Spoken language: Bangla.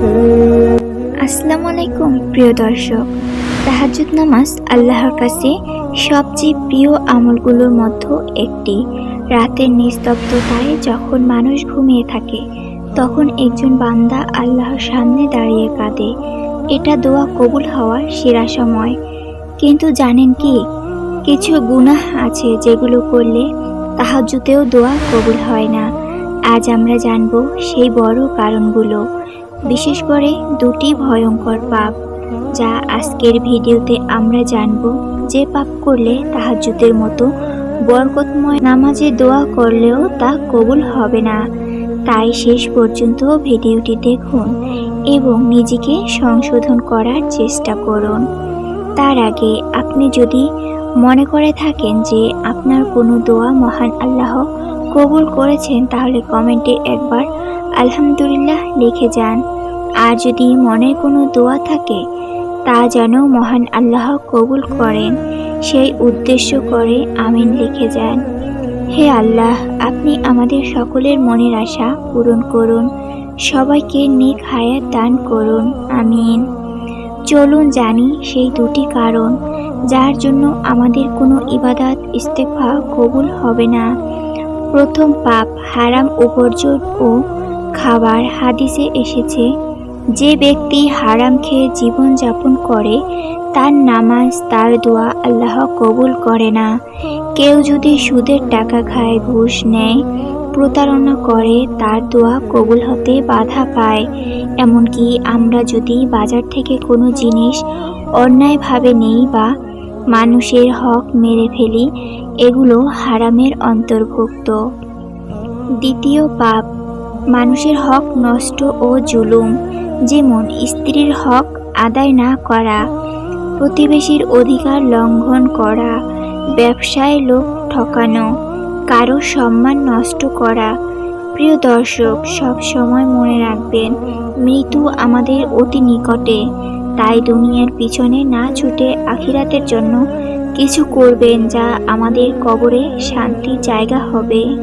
আসসালামু আলাইকুম, প্রিয় দর্শক। তাহাজ্জুদ নামাজ আল্লাহর কাছে সবচেয়ে প্রিয় আমলগুলোর মধ্যে একটি। রাতের নিস্তব্ধতায় যখন মানুষ ঘুমিয়ে থাকে, তখন একজন বান্দা আল্লাহর সামনে দাঁড়িয়ে কাঁদে। এটা দোয়া কবুল হওয়ার সেরা সময়। কিন্তু জানেন কি, কিছু গুনাহ আছে যেগুলো করলে তাহাজ্জুতেও দোয়া কবুল হয় না। আজ আমরা জানব সেই বড় কারণগুলো। বিশেষ করে দুটি ভয়ঙ্কর পাপ, যা আজকের ভিডিওতে আমরা জানব যে পাপ করলে তাহাজ্জুদের মতো বরকতময় নামাজে দোয়া করলেও তা কবুল হবে না। তাই শেষ পর্যন্ত ভিডিওটি দেখুন এবং নিজেকে সংশোধন করার চেষ্টা করুন। তার আগে আপনি যদি মনে করে থাকেন যে আপনার কোনো দোয়া মহান আল্লাহ কবুল করেছেন, তাহলে কমেন্টে একবার আলহামদুলিল্লাহ লিখে যান। আর যদি মনে কোনো দোয়া থাকে, তা যেন মহান আল্লাহ কবুল করেন। সেই উদ্দেশ্য করে আমিন লিখে যান। হে আল্লাহ, আপনি আমাদের সকলের মনের আশা পূরণ করুন। সবাইকে নেক হায়াত দান করুন। আমিন। চলুন জানি সেই দুটি কারণ, যার জন্য আমাদের কোনো ইবাদাত ইস্তেফা কবুল হবে না। প্রথম পাপ হারাম উপার্জন ও খাবার হাদিসে এসেছে, যে ব্যক্তি হারাম খেয়ে জীবনযাপন করে, তার নামাজ, তার দোয়া আল্লাহ কবুল করে না। কেউ যদি সুদের টাকা খায়, ঘুষ নেয়, প্রতারণা করে, তার দোয়া কবুল হতে বাধা পায়। এমনকি আমরা যদি বাজার থেকে কোনো জিনিস অন্যায়ভাবে নেই বা মানুষের হক মেরে ফেলি, এগুলো হারামের অন্তর্ভুক্ত। দ্বিতীয় পাপ মানুষের হক নষ্ট ও জুলুম, যেমন স্ত্রীর হক আদায় না করা, প্রতিবেশীর অধিকার লঙ্ঘন করা, ব্যবসায় লোক ঠকানো কারও সম্মান নষ্ট করা। প্রিয় দর্শক, সব সময় মনে রাখবেন, মৃত্যু আমাদের অতি নিকটে, তাই দুনিয়ার পিছনে না ছুটে আখিরাতের জন্য কিছু করবেন যা আমাদের কবরে শান্তির জায়গা হবে।